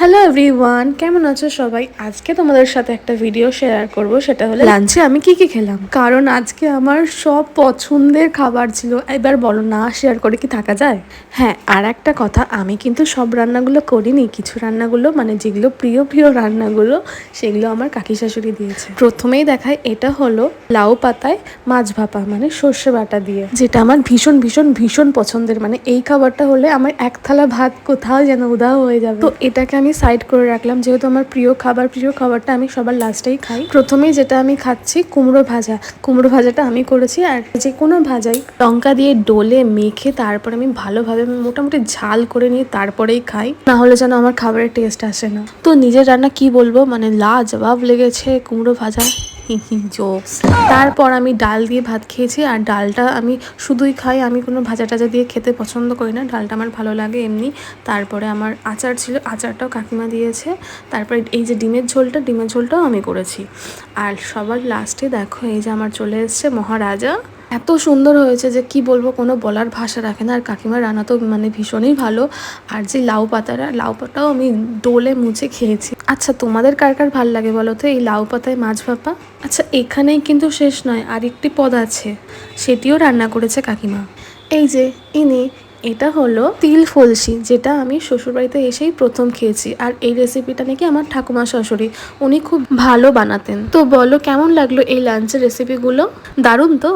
Hello everyone কেমন আছো সবাই? আজকে তোমাদের সাথে একটা ভিডিও শেয়ার করব। সেটা হলো লাঞ্চে আমি কি কি খেলাম? কারণ আজকে আমার সব পছন্দের খাবার ছিল। এবার বলো, না শেয়ার করে কি থাকা যায়? হ্যাঁ আর একটা কথা, আমি কিন্তু সব রান্নাগুলো করিনি। কিছু রান্নাগুলো মানে যেগুলো প্রিয় প্রিয় রান্নাগুলো, সেগুলো আমার কাকি শাশুড়ি দিয়েছে। প্রথমেই দেখায় এটা হলো লাউ পাতায় মাছ ভাপা মানে সর্ষে বাটা দিয়ে। যেটা আমার ভীষণ ভীষণ ভীষণ পছন্দের। মানে এই খাবারটা হলে আমার এক থালা ভাত কোথাও যেন উদাহ হয়ে যাবে। তো এটাকে আমি সাইড করে রাখলাম। যেহেতু আমার প্রিয় খাবার, প্রিয় খাবারটা আমি সবার লাস্টেই খাই। প্রথমেই যেটা আমি খাচ্ছি, কুমড়ো ভাজা। কুমড়ো ভাজাটা আমি করেছি আর যে কোনো ভাজাই লঙ্কা দিয়ে ডোলে মেখে তারপর আমি ভালোভাবে মোটামুটি ঝাল করে নিয়ে তারপরেই খাই। না হলে যেন আমার খাবারের টেস্ট আসে না। তো নিজের রান্না কি বলব? মানে লাজবাব লেগেছে কুমড়ো ভাজা। জোকস তারপর আমি ডাল দিয়ে ভাত খেয়েছি আর ডালটা আমি শুধুই খাই। আমি কোনো ভাজা টাজা দিয়ে খেতে পছন্দ করি না। ডালটা আমার ভালো লাগে এমনি। তারপরে আমার আচার ছিল, আচারটাও কাকিমা দিয়েছে। তারপরে এই যে ডিমের ঝোলটা, ডিমের ঝোলটাও আমি করেছি। আর সবার লাস্টে দেখো, এই যে আমার চলে এসছে মহারাজা। এত সুন্দর হয়েছে যে কি বলব, কোনো বলার ভাষা রাখে না। আর কাকিমার রান্না তো মানে ভীষণই ভালো। আর যে লাউ পাতাটা, লাউ পাতাও আমি ডোলে মুছে খেয়েছি। আচ্ছা তোমাদের কার কার ভালো লাগে বলো তো? এই লাউ পাতায় মাছ ভাপা? আচ্ছা এখানেই কিন্তু শেষ নয়, আরেকটি পদ আছে। সেটিও রান্না করেছে কাকিমা। এই যে, ইনি, এটা হলো তিল ফলসি, যেটা আমি শ্বশুরবাড়িতে এসেই প্রথম খেয়েছি। আর এই রেসিপিটা নাকি আমার ঠাকুমা শাশুড়ি, উনি খুব ভালো বানাতেন। তো বলো, কেমন লাগল এই লাঞ্চের রেসিপিগুলো দারুণ তো?